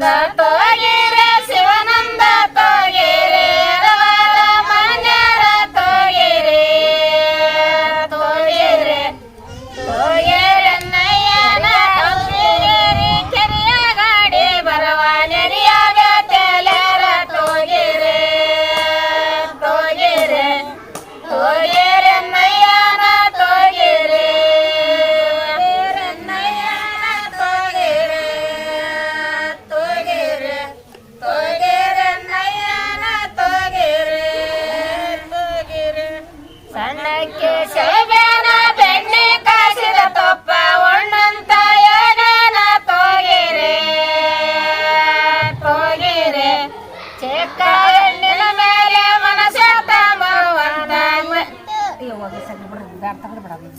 the bird ಸರಿ ಬಿಡ್ರಿ ಬ್ಯಾಡ ತಗದು ಬಿಡೋದು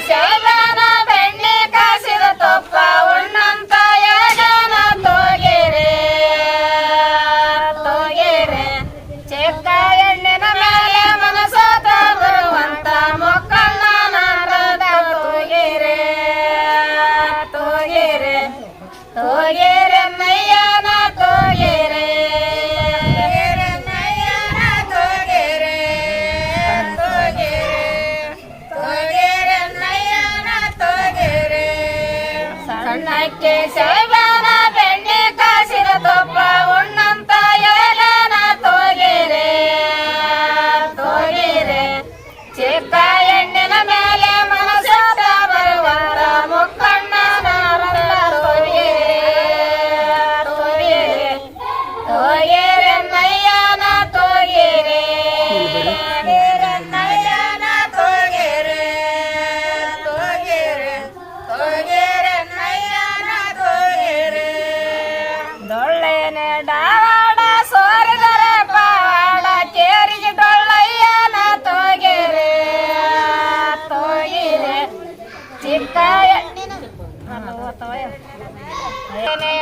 谁 like this.